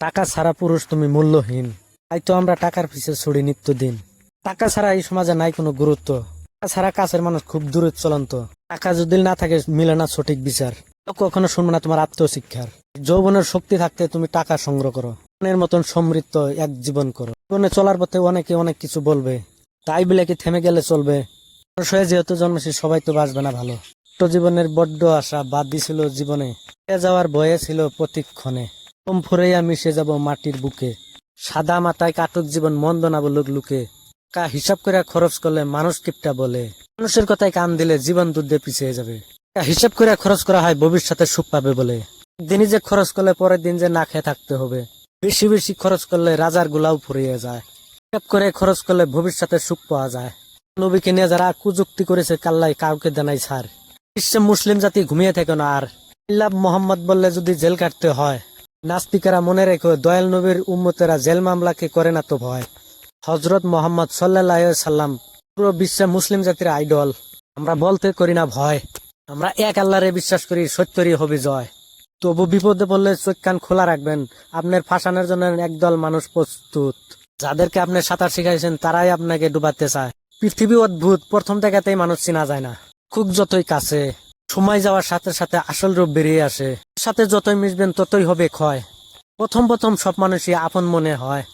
টাকা ছাড়া পুরুষ তুমি মূল্যহীন। তাই তো আমরা টাকার পিছে ছড়ি নিত্যদিন। টাকা ছাড়া এই সমাজে নাই কোনো গুরুত্ব। টাকা ছাড়া কাছের মানুষ খুব দূরে চলন্ত। টাকা যদি না থাকে, মিলে না সঠিক বিচার। কখনো শুনব না তোমার আত্মশিক্ষার। যৌবনের শক্তি থাকতে তুমি টাকা সংগ্রহ করো। মনের মতন সমৃদ্ধ এক জীবন করো। জীবনে চলার পথে অনেকে অনেক কিছু বলবে। তাই বলে কি থেমে গেলে চলবে? মানুষ হয়ে যেহেতু জন্মেছি, সবাই তো বাঁচবে না ভালো। জীবনের বড্ড আশা বাদ দিছিল জীবনে। যাওয়ার ভয়ে ছিল প্রতিক্ষণে। কম ফুরাইয়া মিশে যাব মাটির বুকে। সাদা মাথায় কাটক জীবন মন্দ লুকে। কা হিসাব করে খরচ করলে মানুষ কিপটা বলে। মানুষের কথায় কান দিলে জীবন দুধে পিছিয়ে যাবে। হিসাব করে খরচ করা হয় ভবিষ্যতে সুখ পাবে বলে। দিনই যে খরচ করলে পরের দিন যে না খেয়ে থাকতে হবে। বেশি বেশি খরচ করলে রাজার গুলাও ফুরিয়ে যায়। হিসাব করে খরচ করলে ভবিষ্যতে সুখ পাওয়া যায়। নবীকে নিয়ে যারা কুযুক্তি করেছে কাল্লাই কাউকে দেনাই ছাড়। বিশ্বে মুসলিম জাতি ঘুমিয়ে থাকে না আর। ইল্লাহ মোহাম্মদ বললে যদি জেল কাটতে হয় নাস্তিকেরা মনে রেখো, দয়াল নবীর উম্মতেরা জেল মামলাকে করে না তো ভয়। হজরত মোহাম্মদ সাল্লাহ সাল্লাম পুরো বিশ্বে মুসলিম জাতির আইডল। আমরা বলতে করি না ভয়। আমরা এক আল্লাহরে বিশ্বাস করি, সত্যরই হবে জয়। তবু বিপদে পড়লে চোখ কান খোলা রাখবেন। আপনার ফাঁসানোর জন্য একদল মানুষ প্রস্তুত। যাদেরকে আপনি সাঁতার শিখাইছেন, তারাই আপনাকে ডুবাতে চায়। পৃথিবী অদ্ভুত, প্রথম দেখাতেই মানুষ চেনা যায় না। খুব যতই কাছে। সময় যাওয়ার সাথে সাথে আসল রূপ বেরিয়ে আসে। সাথে যতই মিশবেন ততই হবে ক্ষয়। প্রথম প্রথম সব মানুষই আপন মনে হয়।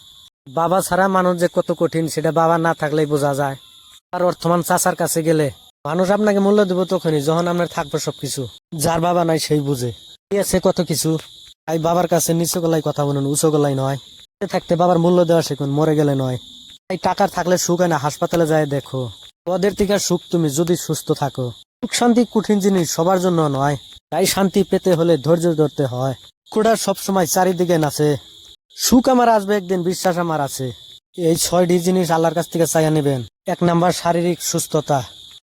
বাবা ছাড়া মানুষ যে কত কঠিন, সেটা বাবা না থাকলেই বোঝা যায়। আর অর্থমান চাচার কাছে গেলে মানুষ আপনাকে মূল্য দেবো তখনই যখন আপনার থাকবে সবকিছু। যার বাবা নাই সেই বুঝে। আছে কত কিছু। তাই বাবার কাছে নিচু গলায় কথা বলুন উঁচু গলায় নয়। থাকতে বাবার মূল্য দেওয়া শিখুন, মরে গেলে নয়। তাই টাকার থাকলে সুখ হয় না, হাসপাতালে যায় দেখো। ওদের থেকে সুখ তুমি যদি সুস্থ থাকো। সুখ শান্তি কঠিন জিনিস সবার জন্য নয়। তাই শান্তি পেতে হলে ধৈর্য ধরতে হয়। কুড়ার সবসময় চারিদিকে নাচে। সুখ আমার আসবে, একদিন বিশ্বাস আমার আছে। এই ছয়টি জিনিস আল্লাহর কাছ থেকে চাইয়া নেবেন। এক নাম্বার শারীরিক সুস্থতা,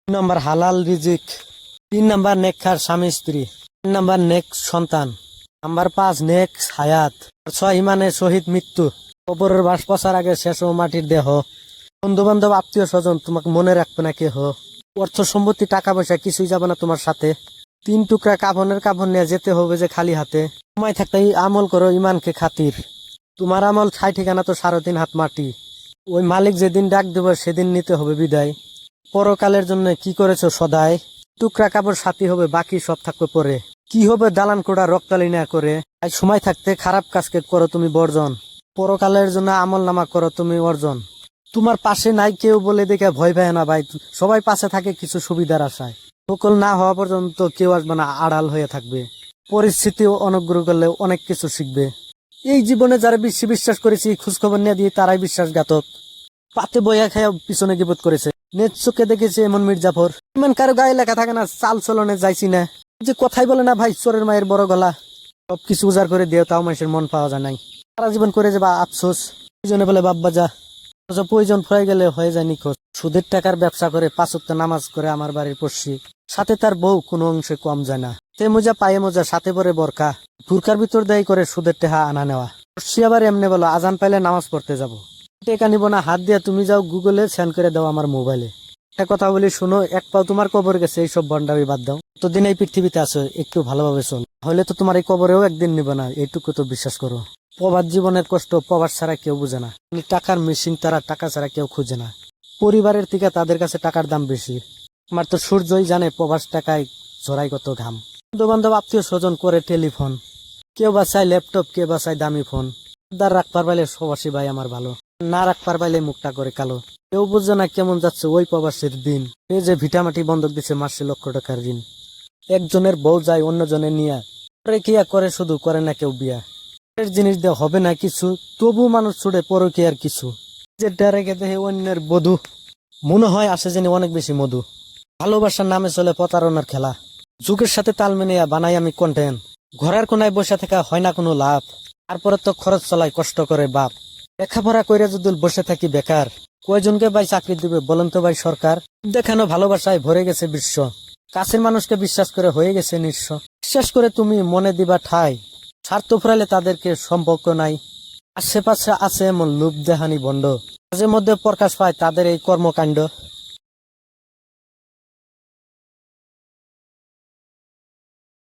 দুই নাম্বার হালাল রিজিক, তিন নাম্বার নেক খার স্বামী স্ত্রী তিন নাম্বার নেক সন্তান, নাম্বার পাঁচ নেক হায়াত ছয় ইমানের শহীদ মৃত্যু। কবরের বাস পচার আগে শেষ ও মাটির দেহ। বন্ধু বান্ধব আত্মীয় স্বজন, তোমাকে মনে রাখবে না কেহ। অর্থ সম্পত্তি টাকা পয়সা কিছুই যাবে না তোমার সাথে। তিন টুকরা কাফনের কাফন নিয়ে যেতে হবে যে খালি হাতে। সময় থাকতে আমল করো ইমানকে খাতির। তোমার আমল ঠাই ঠিকানা তো সাড়ে তিন হাত মাটি। ওই মালিক যেদিন ডাক দেব, সেদিন নিতে হবে বিদায়। পরকালের জন্য কি করেছ সদায়? টুকরা কাপড় সাথী হবে, বাকি সব থাকবে পরে। কি হবে দালান কোড়া রক্তালি না করে? সময় থাকতে খারাপ কাজকে করো তুমি বর্জন। পরকালের জন্য আমল নামা করো তুমি অর্জন। তোমার পাশে নাই, কেউ বলে দেখে ভয় পায় না ভাই। সবাই পাশে থাকে কিছু সুবিধার আশায়। সকল না হওয়া পর্যন্ত কেউ আসবে না, আড়াল হয়ে থাকবে। পরিস্থিতি অনুগ্রহ করলে অনেক কিছু শিখবে। এই জীবনে যারা বেশি বিশ্বাস করেছি খোঁজখবর নিয়ে দিয়ে তারাই বিশ্বাসঘাতক। পাতে বইয়া খায়া পিছনে গিবোধ করেছে। নেট চোখে দেখেছে এমন মির্জাফর। এমন কারও গায়ে লেখা থাকে না, চাল চলনে যাইছি না। যে কথাই বলে না ভাই, চোরের মায়ের বড় গলা। সবকিছু উজাড় করে দিও তাও মানুষের মন পাওয়া যায় নাই। সারা জীবন করে যাবা, আফসোস। দুজনে বলে বাব্বা যা প্রয়োজন ফুরাই গেলে হয়ে যায় নিখোঁজ। সুদের টাকার ব্যবসা করে পাঁচত্ব নামাজ করে আমার বাড়ির পড়ছি সাথে তার বউ কোনো অংশে কম যায় না। তে মোজা পায়ে মোজা, সাথে পরে বরকা বুরকার ভিতর দেয় করে সুদের টেহা আনা নেওয়া। পড়ছি আবার এমনি বলো, আজান পাইলে নামাজ পড়তে যাব। টেকা নিব না, হাত দিয়ে তুমি যাও গুগলে সেন্ড করে দাও আমার মোবাইলে। একটা কথা বলি, শুনো, এক পাও তোমার কবর গেছে, এইসব বন্ডামি বাদ দাও। ততদিন এই পৃথিবীতে আছো, একটু ভালোভাবে চল হলে তো তোমার এই কবরেও একদিন নিবে না, এইটুকু তো বিশ্বাস করো। প্রবাদ জীবনের কষ্ট প্রবাস ছাড়া কেউ বুঝে না। টাকার মেশিন তারা টাকা ছাড়া কেউ খুঁজে না। পরিবারের থেকে তাদের কাছে টাকার দাম বেশি। আমার তো সূর্যই জানে প্রবাস টাকায় ঝরাই কত ঘাম। বন্ধু বান্ধব আত্মীয় স্বজন করে টেলিফোন। কেউ বা চাই ল্যাপটপ, কেউ বা চাই দামি ফোন। দার রাখবার পাইলে সবাসী ভাই আমার ভালো। না রাখবার পাইলে মুখটা করে কালো। কেউ বুঝছে না কেমন যাচ্ছে ওই প্রবাসের দিন। এই যে ভিটামাটি বন্ধক দিছে মাসে লক্ষ টাকার ঋণ। একজনের বউ যায় অন্যজনের নিয়া। পরে কিয়া করে শুধু করে না কেউ বিয়া। জিনিস দিয়ে হবে না কিছু, তবু মানুষ ছুড়ে পরকে আর কিছু। যে ডারেকে দেখে অন্যের বধু। মনে হয় আসে যেন অনেক বেশি মধু। ভালোবাসার নামে চলে প্রতারণার খেলা। যুগের সাথে তাল মিলিয়ে বানাই আমি কন্টেন্ট ঘরের কোনায় বসে থাকা হয় না কোনো লাভ। তারপরে তো খরচ চলাই কষ্ট করে বাপ। লেখাপড়া কইরা যদি বসে থাকি বেকার, কয়জনকে ভাই চাকরি দিবে বলেন তো ভাই সরকার? দেখানো ভালোবাসায় ভরে গেছে বিশ্ব। কাছের মানুষকে বিশ্বাস করে হয়ে গেছে নিঃস্ব। বিশ্বাস করে তুমি মনে দিবা ঠাই। স্বার্থ ফুরালে তাদেরকে সম্পর্ক নাই। আশেপাশে আছে এমন লোভ দেহানি বন্ধ। মাঝে মধ্যে প্রকাশ পায় তাদের এই কর্মকাণ্ড।